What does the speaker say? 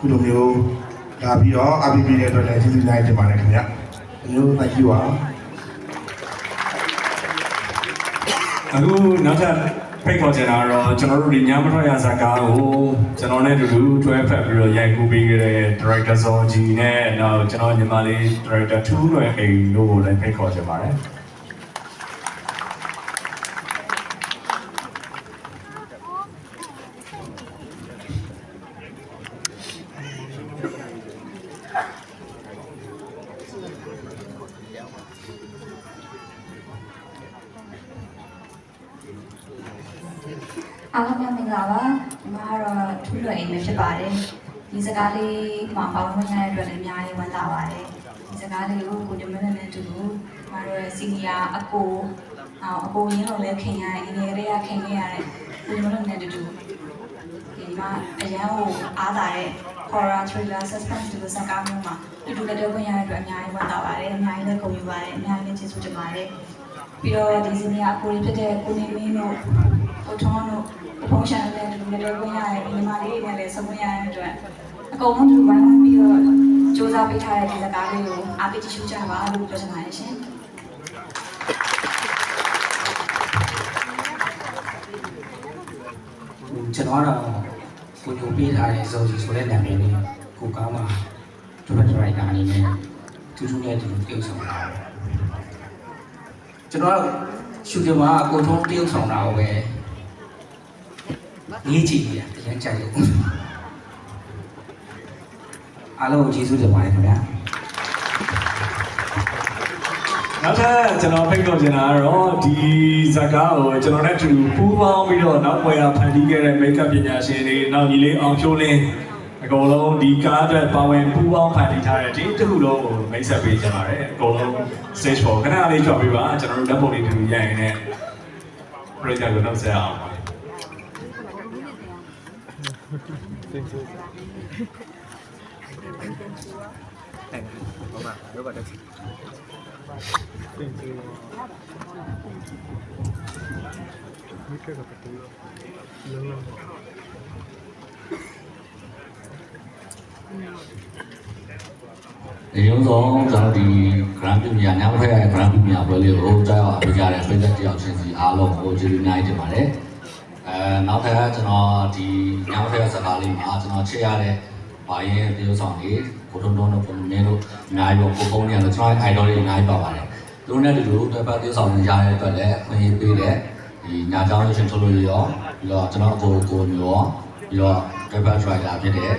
ခုလိုမျိုးလာပြီးတော့အပီပီတဲ့အတွက်လည်းကျေးဇူးများတင်ပါတယ်ခင်ဗျာအမျိုး thank you ပါအခုနောက်ထပ်ဖိတ်ခေါ်ချင်တာတော့ကျွန်တော်တို့ဒီညမထွက်ရဇာကားကိုကျွန်တော်နဲ့အတူတူတွဲဖက်ပြီးတော့ရိုက်ကူးပေးခဲ့တဲ့ director ဇော်ကြီးနဲ့နောက်ကျွန်တော်ညီမလေး director ထူးလွယ်အိမ်တို့ကိုလည်းဖိတ်ခေါ်ချင်ပါတယ် အားလုံးပဲမင်္ဂလာပါဒီမှာကတော့ထူးလွယ်အိမ်ပဲဖြစ်ပါတယ်ဒီစကားလေးမှာပေါင်းဝင်ရတဲ့အတွက်လည်းအများကြီးဝမ်းသာပါတယ်ဒီစကားလေးကိုကိုညမနဲ့နဲ့အတူတူကျမတို့ရဲ့စီနီယာအကိုအောင်အကိုရင်းလို့လည်းခင်ရတယ်အငယ်လေးကခင်ခဲ့ရတဲ့ကိုညမနဲ့အတူတူဒီမှာအရန်ကိုအားသာတဲ့ horror thriller suspense ဒီလိုစကားမျိုးမှာအတူတူလည်းဝင်ရတဲ့အတွက်အများကြီးဝမ်းသာပါတယ်အများကြီးလည်းဂုဏ်ယူပါတယ်အများကြီးလည်းကျေးဇူးတင်ပါတယ်ပြီးတော့ဒီစီနီယာအကိုလေးဖြစ်တဲ့ကိုနေမင်းတို့ကိုထွန်းတို့ဖုန်းရှာတဲ့လူတွေလည်းဝင်ရတယ်ဒီမှာလေးတွေလည်းစဝင်ရတဲ့အတွက်အကုန်လုံးဒီဝိုင်းဝန်းပြီးတော့စူးစမ်းပေးထားတဲ့ဒီစကားလေးကိုအားပေးကြည့်ရှုကြပါလို့ပြောချင်ပါတယ်ရှင်ကျွန်တော်ကတော့ ကိုညိုပေးထားတဲ့ဇော်ကြီးဆိုတဲ့နာမည်လေးကိုကောင်းမှာဒရိုက်ဒရိုက်တာအနေနဲ့တူတူနဲ့တူတူပြုဆောင်တာကျွန်တော်ရှူတင်မှာကိုထုံးပြုဆောင်တာကိုပဲရေးကြည့်နေတာတကယ်ကြိုက်လို့အားလုံးကိုကျေးဇူးတင်ပါတယ်ခင်ဗျာ နောက်ထပ်ကျွန်တော်ဖိတ်ခေါ်ချင်တာကတော့ဒီဇာကားကိုကျွန်တော်နဲ့အတူပူးပေါင်းပြီးတော့နောက်ပွဲရဖန်တီးခဲ့တဲ့ make up ပညာရှင်တွေနောက်ညီလေးအောင်ဖြိုးလင်းအကုန်လုံးဒီကားအတွက်ပါဝင်ပူးပေါင်းဖန်တီးထားတဲ့ဒီတစ်ခုလုံးကိုမိတ်ဆက်ပေးကြပါတယ်အကုန်လုံး stage ပေါ်ခဏလေးကြွပေးပါကျွန်တော်တို့ဓာတ်ပုံလေးတူတူရိုက်ရင်လည်းပရိသတ်ကိုနှုတ်ဆက်အောင်ပါ ဒီရုံးဆုံးကျွန်တော်ဒီ grand premier ညမထွက်ရတဲ့ grand premier ပွဲလေးကိုကြောက်အောင်အပြကြတဲ့ပြည်သက်တယောက်ချင်းစီအားလုံးကိုကျေးဇူးအများကြီးတင်ပါတယ်အဲနောက်ထပ်ကျွန်တော်ဒီညမထွက်ရစကားလေးမှာကျွန်တော်ချစ်ရတဲ့ ဘာရင်တရုပ်ဆောင်လေးကိုထုံထုံတို့ပုံမင်းတို့အများကြီးကိုပုံနေရတယ်ကျွန်တော် idol တွေအများကြီးပါပါတယ်သူတို့နဲ့တူတူတွဲပတ်တရုပ်ဆောင်နေရတဲ့အတွက်လည်းခွင့်ရပေးတဲ့ဒီညာချောင်းရှင်ထုတ်လို့ရောပြီးတော့ကျွန်တော်ကိုကိုမျိုးရောပြီးတော့ driver driver ဖြစ်တဲ့